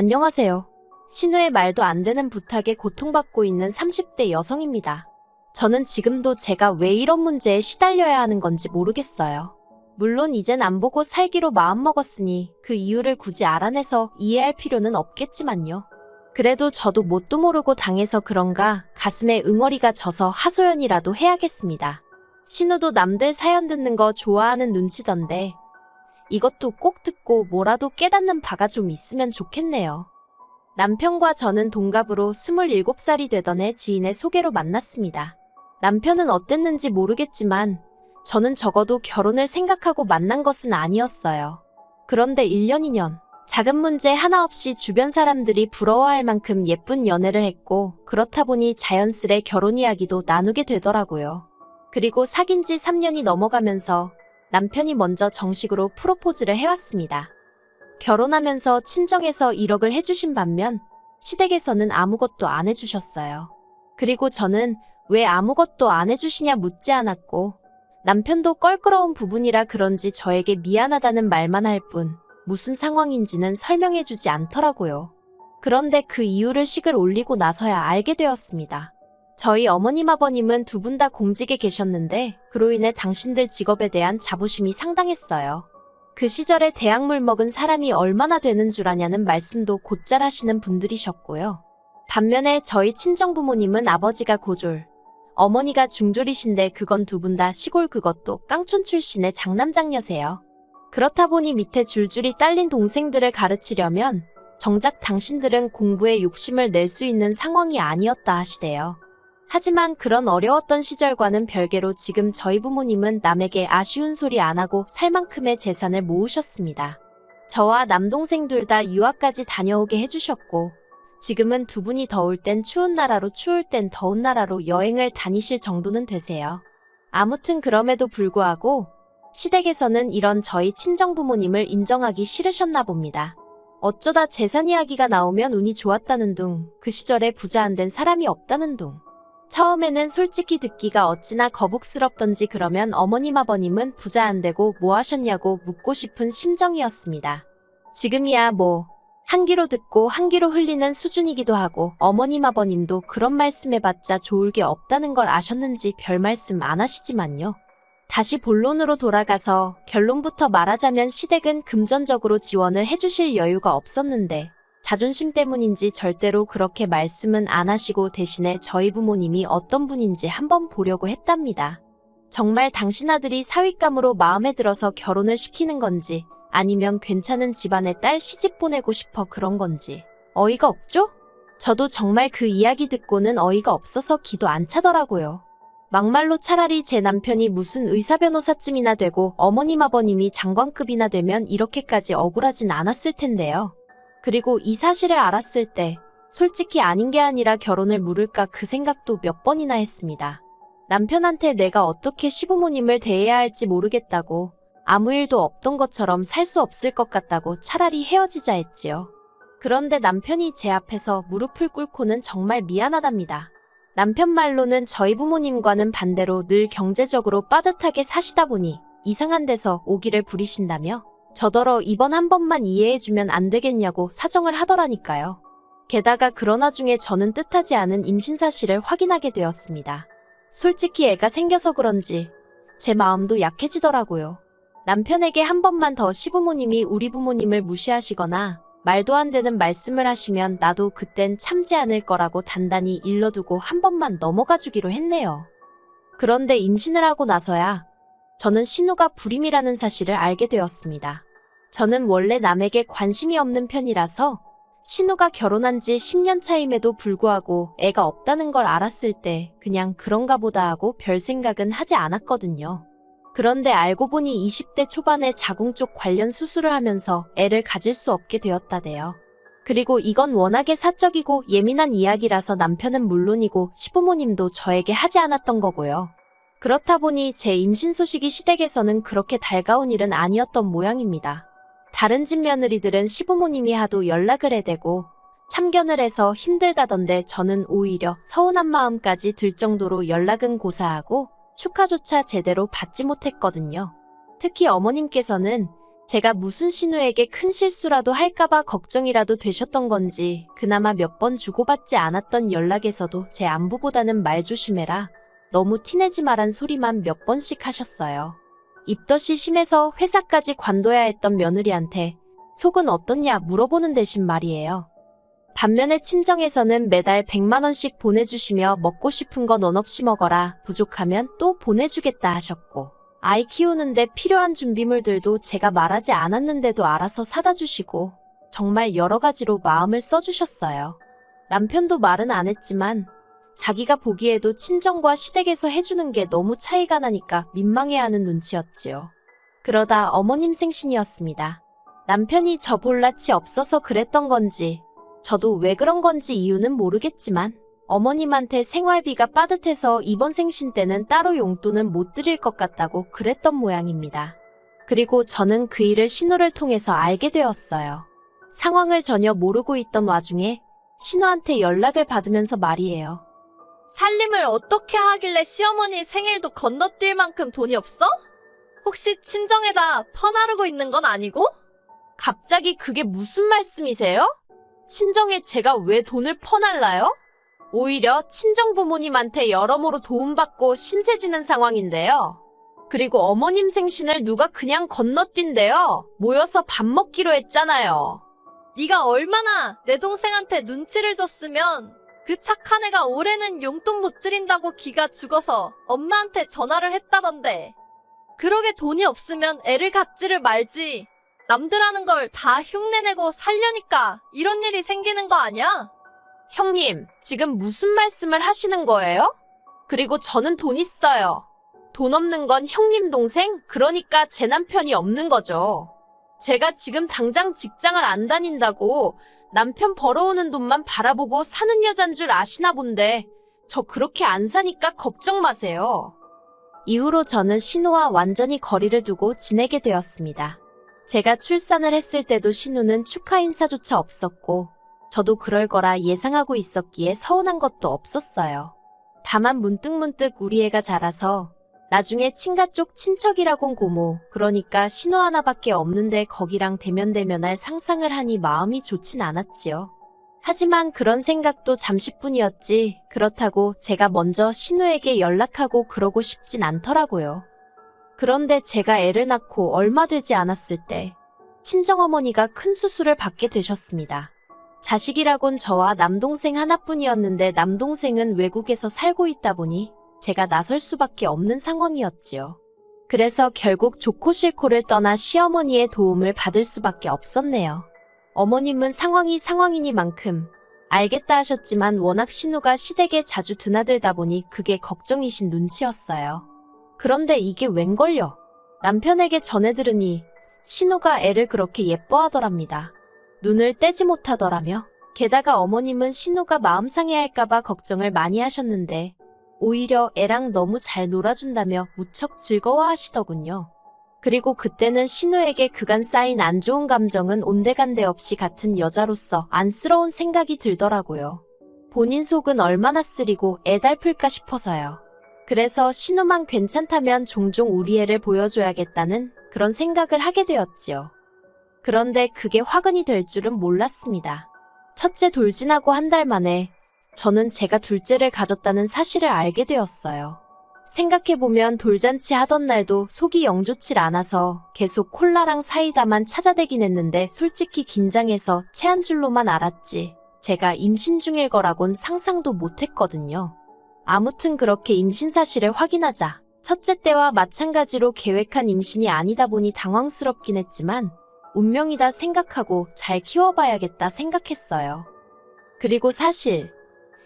안녕하세요. 신우의 말도 안 되는 부탁에 고통받고 있는 30대 여성입니다. 저는 지금도 제가 왜 이런 문제에 시달려야 하는 건지 모르겠어요. 물론 이젠 안 보고 살기로 마음먹었으니 그 이유를 굳이 알아내서 이해할 필요는 없겠지만요. 그래도 저도 뭣도 모르고 당해서 그런가 가슴에 응어리가 져서 하소연이라도 해야겠습니다. 신우도 남들 사연 듣는 거 좋아하는 눈치던데 이것도 꼭 듣고 뭐라도 깨닫는 바가 좀 있으면 좋겠네요. 남편과 저는 동갑으로 27살이 되던 해 지인의 소개로 만났습니다. 남편은 어땠는지 모르겠지만 저는 적어도 결혼을 생각하고 만난 것은 아니었어요. 그런데 1년 2년 작은 문제 하나 없이 주변 사람들이 부러워할 만큼 예쁜 연애를 했고 그렇다 보니 자연스레 결혼 이야기도 나누게 되더라고요. 그리고 사귄 지 3년이 넘어가면서 남편이 먼저 정식으로 프로포즈를 해왔습니다. 결혼하면서 친정에서 1억을 해주신 반면 시댁에서는 아무것도 안 해주셨어요. 그리고 저는 왜 아무것도 안 해주시냐 묻지 않았고 남편도 껄끄러운 부분이라 그런지 저에게 미안하다는 말만 할 뿐 무슨 상황인지는 설명해주지 않더라고요. 그런데 그 이유를 식을 올리고 나서야 알게 되었습니다. 저희 어머님 아버님은 두 분 다 공직에 계셨는데 그로 인해 당신들 직업에 대한 자부심이 상당했어요. 그 시절에 대학물 먹은 사람이 얼마나 되는 줄 아냐는 말씀도 곧잘 하시는 분들이셨고요. 반면에 저희 친정 부모님은 아버지가 고졸, 어머니가 중졸이신데 그건 두 분 다 시골 그것도 깡촌 출신의 장남장녀세요. 그렇다 보니 밑에 줄줄이 딸린 동생들을 가르치려면 정작 당신들은 공부에 욕심을 낼 수 있는 상황이 아니었다 하시대요. 하지만 그런 어려웠던 시절과는 별개로 지금 저희 부모님은 남에게 아쉬운 소리 안 하고 살 만큼의 재산을 모으셨습니다. 저와 남동생 둘 다 유학까지 다녀오게 해주셨고, 지금은 두 분이 더울 땐 추운 나라로 추울 땐 더운 나라로 여행을 다니실 정도는 되세요. 아무튼 그럼에도 불구하고 시댁에서는 이런 저희 친정 부모님을 인정하기 싫으셨나 봅니다. 어쩌다 재산 이야기가 나오면 운이 좋았다는 둥, 그 시절에 부자 안 된 사람이 없다는 둥. 처음에는 솔직히 듣기가 어찌나 거북스럽던지 그러면 어머님 아버님은 부자 안 되고 뭐 하셨냐고 묻고 싶은 심정이었습니다. 지금이야 뭐 한 귀로 듣고 한 귀로 흘리는 수준이기도 하고 어머님 아버님도 그런 말씀해봤자 좋을 게 없다는 걸 아셨는지 별 말씀 안 하시지만요. 다시 본론으로 돌아가서 결론부터 말하자면 시댁은 금전적으로 지원을 해주실 여유가 없었는데 자존심 때문인지 절대로 그렇게 말씀은 안 하시고 대신에 저희 부모님이 어떤 분인지 한번 보려고 했답니다. 정말 당신 아들이 사윗감으로 마음에 들어서 결혼을 시키는 건지 아니면 괜찮은 집안의 딸 시집 보내고 싶어 그런 건지 어이가 없죠? 저도 정말 그 이야기 듣고는 어이가 없어서 기도 안 차더라고요. 막말로 차라리 제 남편이 무슨 의사 변호사쯤이나 되고 어머님 아버님이 장관급이나 되면 이렇게까지 억울하진 않았을 텐데요. 그리고 이 사실을 알았을 때 솔직히 아닌 게 아니라 결혼을 물을까 그 생각도 몇 번이나 했습니다. 남편한테 내가 어떻게 시부모님을 대해야 할지 모르겠다고 아무 일도 없던 것처럼 살 수 없을 것 같다고 차라리 헤어지자 했지요. 그런데 남편이 제 앞에서 무릎을 꿇고는 정말 미안하답니다. 남편 말로는 저희 부모님과는 반대로 늘 경제적으로 빠듯하게 사시다 보니 이상한 데서 오기를 부리신다며 저더러 이번 한 번만 이해해주면 안 되겠냐고 사정을 하더라니까요. 게다가 그런 와중에 저는 뜻하지 않은 임신 사실을 확인하게 되었습니다. 솔직히 애가 생겨서 그런지 제 마음도 약해지더라고요. 남편에게 한 번만 더 시부모님이 우리 부모님을 무시하시거나 말도 안 되는 말씀을 하시면 나도 그땐 참지 않을 거라고 단단히 일러두고 한 번만 넘어가 주기로 했네요. 그런데 임신을 하고 나서야 저는 신우가 불임이라는 사실을 알게 되었습니다. 저는 원래 남에게 관심이 없는 편이라서 신우가 결혼한 지 10년 차임에도 불구하고 애가 없다는 걸 알았을 때 그냥 그런가 보다 하고 별 생각은 하지 않았거든요. 그런데 알고 보니 20대 초반에 자궁 쪽 관련 수술을 하면서 애를 가질 수 없게 되었다대요. 그리고 이건 워낙에 사적이고 예민한 이야기라서 남편은 물론이고 시부모님도 저에게 하지 않았던 거고요. 그렇다 보니 제 임신 소식이 시댁에서는 그렇게 달가운 일은 아니었던 모양입니다. 다른 집 며느리들은 시부모님이 하도 연락을 해대고 참견을 해서 힘들다던데 저는 오히려 서운한 마음까지 들 정도로 연락은 고사하고 축하조차 제대로 받지 못했거든요. 특히 어머님께서는 제가 무슨 신우에게 큰 실수라도 할까봐 걱정이라도 되셨던 건지 그나마 몇 번 주고받지 않았던 연락에서도 제 안부보다는 말 조심해라. 너무 티내지 말란 소리만 몇 번씩 하셨어요. 입덧이 심해서 회사까지 관둬야 했던 며느리한테 속은 어떻냐 물어보는 대신 말이에요. 반면에 친정에서는 매달 100만원씩 보내주시며 먹고 싶은 거넌 없이 먹어라. 부족하면 또 보내주겠다 하셨고. 아이 키우는데 필요한 준비물들도 제가 말하지 않았는데도 알아서 사다 주시고 정말 여러 가지로 마음을 써주셨어요. 남편도 말은 안 했지만 자기가 보기에도 친정과 시댁에서 해주는 게 너무 차이가 나니까 민망해하는 눈치였지요. 그러다 어머님 생신이었습니다. 남편이 저 볼낯이 없어서 그랬던 건지 저도 왜 그런 건지 이유는 모르겠지만 어머님한테 생활비가 빠듯해서 이번 생신 때는 따로 용돈은 못 드릴 것 같다고 그랬던 모양입니다. 그리고 저는 그 일을 신호를 통해서 알게 되었어요. 상황을 전혀 모르고 있던 와중에 신호한테 연락을 받으면서 말이에요. 살림을 어떻게 하길래 시어머니 생일도 건너뛸 만큼 돈이 없어? 혹시 친정에다 퍼나르고 있는 건 아니고? 갑자기 그게 무슨 말씀이세요? 친정에 제가 왜 돈을 퍼날라요? 오히려 친정 부모님한테 여러모로 도움받고 신세 지는 상황인데요. 그리고 어머님 생신을 누가 그냥 건너뛴대요. 모여서 밥 먹기로 했잖아요. 네가 얼마나 내 동생한테 눈치를 줬으면 그 착한 애가 올해는 용돈 못 드린다고 기가 죽어서 엄마한테 전화를 했다던데. 그러게 돈이 없으면 애를 갖지를 말지. 남들 하는 걸 다 흉내내고 살려니까 이런 일이 생기는 거 아니야? 형님, 지금 무슨 말씀을 하시는 거예요? 그리고 저는 돈 있어요. 돈 없는 건 형님 동생, 그러니까 제 남편이 없는 거죠. 제가 지금 당장 직장을 안 다닌다고 남편 벌어오는 돈만 바라보고 사는 여잔 줄 아시나 본데, 저 그렇게 안 사니까 걱정 마세요. 이후로 저는 신우와 완전히 거리를 두고 지내게 되었습니다. 제가 출산을 했을 때도 신우는 축하 인사조차 없었고, 저도 그럴 거라 예상하고 있었기에 서운한 것도 없었어요. 다만 문득문득 우리 애가 자라서 나중에 친가 쪽 친척이라곤 고모, 그러니까 신호 하나밖에 없는데 거기랑 대면대면할 상상을 하니 마음이 좋진 않았지요. 하지만 그런 생각도 잠시뿐이었지, 그렇다고 제가 먼저 신우에게 연락하고 그러고 싶진 않더라고요. 그런데 제가 애를 낳고 얼마 되지 않았을 때, 친정어머니가 큰 수술을 받게 되셨습니다. 자식이라곤 저와 남동생 하나뿐이었는데 남동생은 외국에서 살고 있다 보니 제가 나설 수밖에 없는 상황이었지요. 그래서 결국 좋고 싫고를 떠나 시어머니의 도움을 받을 수밖에 없었네요. 어머님은 상황이 상황이니만큼 알겠다 하셨지만 워낙 신우가 시댁에 자주 드나들다 보니 그게 걱정이신 눈치였어요. 그런데 이게 웬걸요? 남편에게 전해 들으니 신우가 애를 그렇게 예뻐하더랍니다. 눈을 떼지 못하더라며. 게다가 어머님은 신우가 마음 상해할까봐 걱정을 많이 하셨는데 오히려 애랑 너무 잘 놀아준다며 무척 즐거워하시더군요. 그리고 그때는 신우에게 그간 쌓인 안 좋은 감정은 온데간데 없이 같은 여자로서 안쓰러운 생각이 들더라고요. 본인 속은 얼마나 쓰리고 애달플까 싶어서요. 그래서 신우만 괜찮다면 종종 우리 애를 보여줘야겠다는 그런 생각을 하게 되었지요. 그런데 그게 화근이 될 줄은 몰랐습니다. 첫째 돌진하고 한 달 만에 저는 제가 둘째를 가졌다는 사실을 알게 되었어요. 생각해보면 돌잔치 하던 날도 속이 영 좋질 않아서 계속 콜라랑 사이다만 찾아대긴 했는데 솔직히 긴장해서 체한 줄로만 알았지. 제가 임신 중일 거라곤 상상도 못했거든요. 아무튼 그렇게 임신 사실을 확인하자 첫째 때와 마찬가지로 계획한 임신이 아니다 보니 당황스럽긴 했지만 운명이다 생각하고 잘 키워봐야겠다 생각했어요. 그리고 사실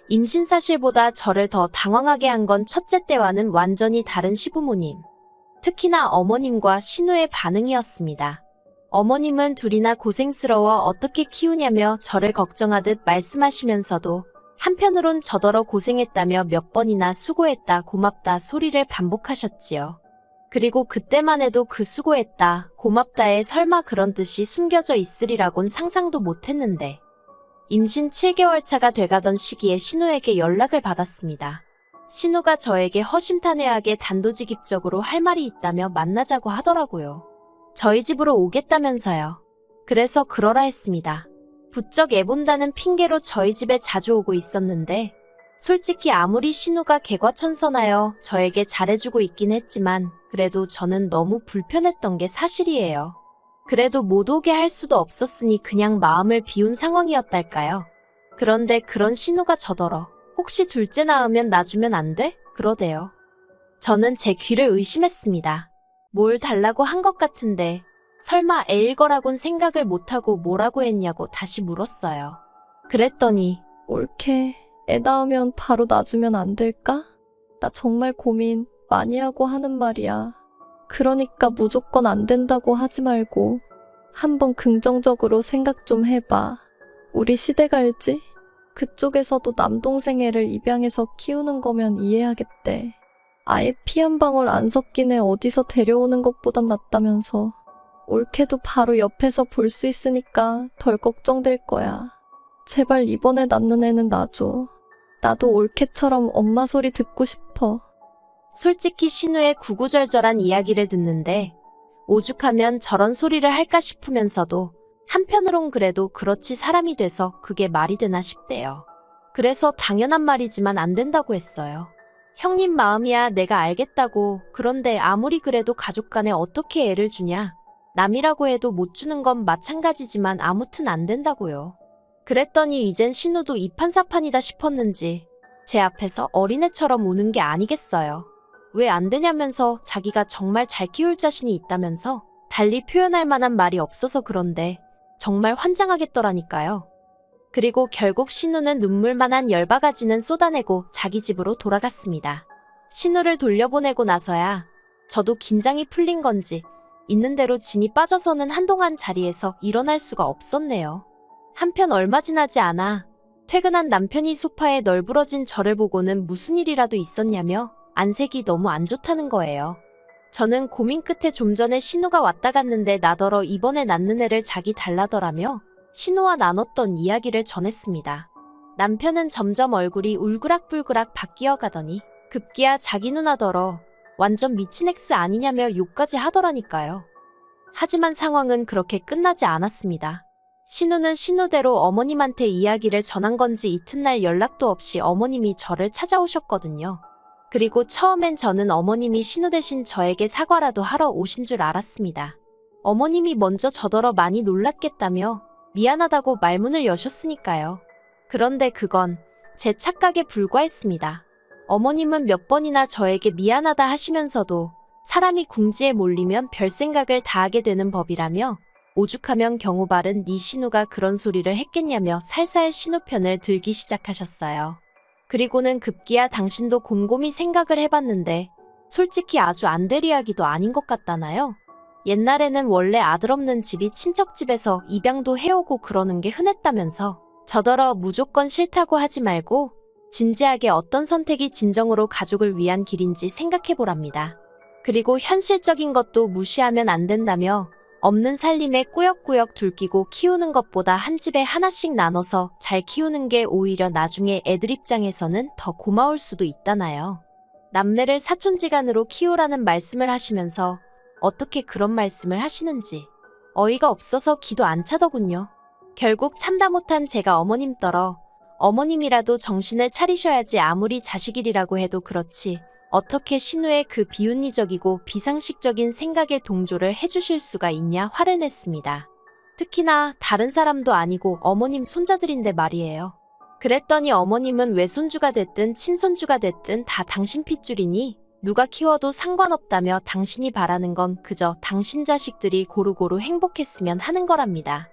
임신 사실보다 저를 더 당황하게 한 건 첫째 때와는 완전히 다른 시부모님. 특히나 어머님과 신우의 반응이었습니다. 어머님은 둘이나 고생스러워 어떻게 키우냐며 저를 걱정하듯 말씀하시면서도 한편으론 저더러 고생했다며 몇 번이나 수고했다 고맙다 소리를 반복하셨지요. 그리고 그때만 해도 그 수고했다, 고맙다에 설마 그런 뜻이 숨겨져 있으리라곤 상상도 못했는데. 임신 7개월 차가 돼가던 시기에 신우에게 연락을 받았습니다. 신우가 저에게 허심탄회하게 단도직입적으로 할 말이 있다며 만나자고 하더라고요. 저희 집으로 오겠다면서요. 그래서 그러라 했습니다. 부쩍 애본다는 핑계로 저희 집에 자주 오고 있었는데, 솔직히 아무리 신우가 개과천선하여 저에게 잘해주고 있긴 했지만, 그래도 저는 너무 불편했던 게 사실이에요. 그래도 못 오게 할 수도 없었으니 그냥 마음을 비운 상황이었달까요. 그런데 그런 신우가 저더러, 혹시 둘째 낳으면 놔주면 안 돼? 그러대요. 저는 제 귀를 의심했습니다. 뭘 달라고 한 것 같은데, 설마 애일 거라곤 생각을 못하고 뭐라고 했냐고 다시 물었어요. 그랬더니, 옳게 애 낳으면 바로 놔주면 안 될까? 나 정말 고민 많이 하고 하는 말이야. 그러니까 무조건 안 된다고 하지 말고 한번 긍정적으로 생각 좀 해봐. 우리 시대 갈지? 그쪽에서도 남동생 애를 입양해서 키우는 거면 이해하겠대. 아예 피 한 방울 안 섞인 애 어디서 데려오는 것보단 낫다면서. 옳게도 바로 옆에서 볼 수 있으니까 덜 걱정될 거야. 제발 이번에 낳는 애는 놔줘. 나도 올케처럼 엄마 소리 듣고 싶어. 솔직히 신우의 구구절절한 이야기를 듣는데, 오죽하면 저런 소리를 할까 싶으면서도, 한편으론 그래도 그렇지 사람이 돼서 그게 말이 되나 싶대요. 그래서 당연한 말이지만 안 된다고 했어요. 형님 마음이야 내가 알겠다고. 그런데 아무리 그래도 가족 간에 어떻게 애를 주냐. 남이라고 해도 못 주는 건 마찬가지지만 아무튼 안 된다고요. 그랬더니 이젠 신우도 이판사판이다 싶었는지 제 앞에서 어린애처럼 우는 게 아니겠어요. 왜 안 되냐면서 자기가 정말 잘 키울 자신이 있다면서 달리 표현할 만한 말이 없어서 그런데 정말 환장하겠더라니까요. 그리고 결국 신우는 눈물만한 열바가지는 쏟아내고 자기 집으로 돌아갔습니다. 신우를 돌려보내고 나서야 저도 긴장이 풀린 건지 있는 대로 진이 빠져서는 한동안 자리에서 일어날 수가 없었네요. 한편 얼마 지나지 않아 퇴근한 남편이 소파에 널브러진 저를 보고는 무슨 일이라도 있었냐며 안색이 너무 안 좋다는 거예요. 저는 고민 끝에 좀 전에 신우가 왔다 갔는데 나더러 이번에 낳는 애를 자기 달라더라며 신우와 나눴던 이야기를 전했습니다. 남편은 점점 얼굴이 울그락불그락 바뀌어 가더니 급기야 자기 누나더러 완전 미친 엑스 아니냐며 욕까지 하더라니까요. 하지만 상황은 그렇게 끝나지 않았습니다. 신우는 신우대로 어머님한테 이야기를 전한 건지 이튿날 연락도 없이 어머님이 저를 찾아오셨거든요. 그리고 처음엔 저는 어머님이 신우 대신 저에게 사과라도 하러 오신 줄 알았습니다. 어머님이 먼저 저더러 많이 놀랐겠다며 미안하다고 말문을 여셨으니까요. 그런데 그건 제 착각에 불과했습니다. 어머님은 몇 번이나 저에게 미안하다 하시면서도 사람이 궁지에 몰리면 별 생각을 다 하게 되는 법이라며 오죽하면 경우 바른 네 신우가 그런 소리를 했겠냐며 살살 신우 편을 들기 시작하셨어요. 그리고는 급기야 당신도 곰곰이 생각을 해봤는데 솔직히 아주 안 될 이야기도 아닌 것 같다나요? 옛날에는 원래 아들 없는 집이 친척 집에서 입양도 해오고 그러는 게 흔했다면서 저더러 무조건 싫다고 하지 말고 진지하게 어떤 선택이 진정으로 가족을 위한 길인지 생각해보랍니다. 그리고 현실적인 것도 무시하면 안 된다며 없는 살림에 꾸역꾸역 둘끼고 키우는 것보다 한 집에 하나씩 나눠서 잘 키우는 게 오히려 나중에 애들 입장에서는 더 고마울 수도 있다나요. 남매를 사촌지간으로 키우라는 말씀을 하시면서 어떻게 그런 말씀을 하시는지 어이가 없어서 기도 안 차더군요. 결국 참다 못한 제가 어머님 떨어 어머님이라도 정신을 차리셔야지 아무리 자식이라고 해도 그렇지 어떻게 신우의 그 비윤리적이고 비상식적인 생각에 동조를 해주실 수가 있냐 화를 냈습니다. 특히나 다른 사람도 아니고 어머님 손자들인데 말이에요. 그랬더니 어머님은 외손주가 됐든 친손주가 됐든 다 당신 핏줄이니 누가 키워도 상관없다며 당신이 바라는 건 그저 당신 자식들이 고루고루 행복했으면 하는 거랍니다.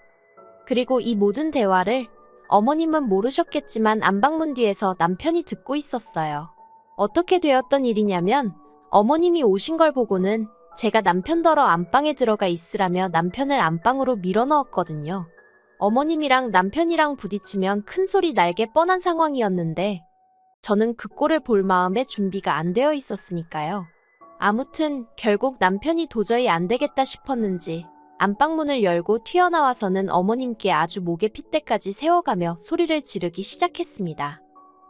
그리고 이 모든 대화를 어머님은 모르셨겠지만 안방문 뒤에서 남편이 듣고 있었어요. 어떻게 되었던 일이냐면 어머님이 오신 걸 보고는 제가 남편더러 안방에 들어가 있으라며 남편을 안방으로 밀어 넣었거든요. 어머님이랑 남편이랑 부딪히면 큰 소리 날게 뻔한 상황이었는데 저는 그 꼴을 볼 마음에 준비가 안 되어 있었으니까요. 아무튼 결국 남편이 도저히 안 되겠다 싶었는지 안방문을 열고 튀어나와서는 어머님께 아주 목에 핏대까지 세워가며 소리를 지르기 시작했습니다.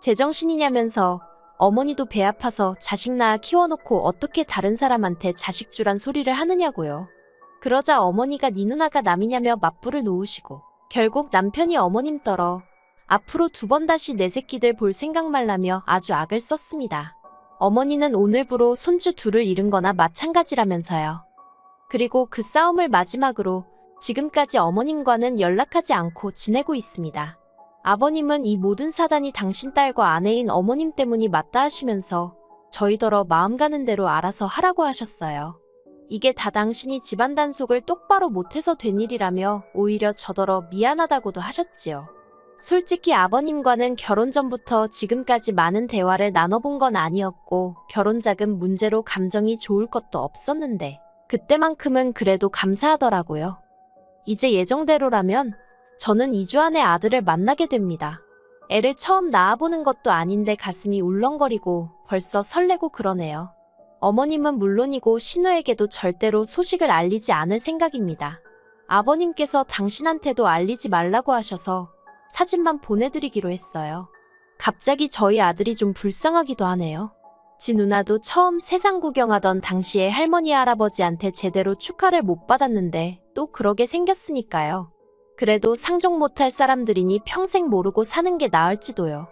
제정신이냐면서 어머니도 배 아파서 자식 낳아 키워놓고 어떻게 다른 사람한테 자식 주란 소리를 하느냐고요. 그러자 어머니가 네 누나가 남이냐며 맞불을 놓으시고 결국 남편이 어머님 떨어 앞으로 두 번 다시 내 새끼들 볼 생각 말라며 아주 악을 썼습니다. 어머니는 오늘부로 손주 둘을 잃은 거나 마찬가지라면서요. 그리고 그 싸움을 마지막으로 지금까지 어머님과는 연락하지 않고 지내고 있습니다. 아버님은 이 모든 사단이 당신 딸과 아내인 어머님 때문이 맞다 하시면서 저희더러 마음 가는 대로 알아서 하라고 하셨어요. 이게 다 당신이 집안 단속을 똑바로 못해서 된 일이라며 오히려 저더러 미안하다고도 하셨지요. 솔직히 아버님과는 결혼 전부터 지금까지 많은 대화를 나눠본 건 아니었고 결혼 자금 문제로 감정이 좋을 것도 없었는데 그때만큼은 그래도 감사하더라고요. 이제 예정대로라면 저는 2주 안에 아들을 만나게 됩니다. 애를 처음 낳아보는 것도 아닌데 가슴이 울렁거리고 벌써 설레고 그러네요. 어머님은 물론이고 신우에게도 절대로 소식을 알리지 않을 생각입니다. 아버님께서 당신한테도 알리지 말라고 하셔서 사진만 보내드리기로 했어요. 갑자기 저희 아들이 좀 불쌍하기도 하네요. 지 누나도 처음 세상 구경하던 당시에 할머니 할아버지한테 제대로 축하를 못 받았는데 또 그러게 생겼으니까요. 그래도 상종 못할 사람들이니 평생 모르고 사는 게 나을지도요.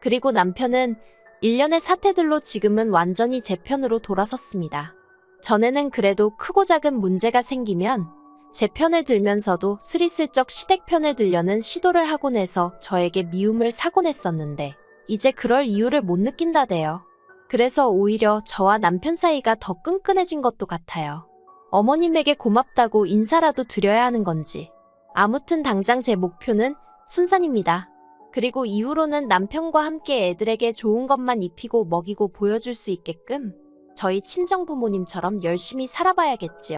그리고 남편은 일련의 사태들로 지금은 완전히 제 편으로 돌아섰습니다. 전에는 그래도 크고 작은 문제가 생기면 제 편을 들면서도 스리슬쩍 시댁 편을 들려는 시도를 하곤 해서 저에게 미움을 사곤 했었는데 이제 그럴 이유를 못 느낀다대요. 그래서 오히려 저와 남편 사이가 더 끈끈해진 것도 같아요. 어머님에게 고맙다고 인사라도 드려야 하는 건지. 아무튼 당장 제 목표는 순산입니다. 그리고 이후로는 남편과 함께 애들에게 좋은 것만 입히고 먹이고 보여줄 수 있게끔 저희 친정 부모님처럼 열심히 살아봐야겠지요.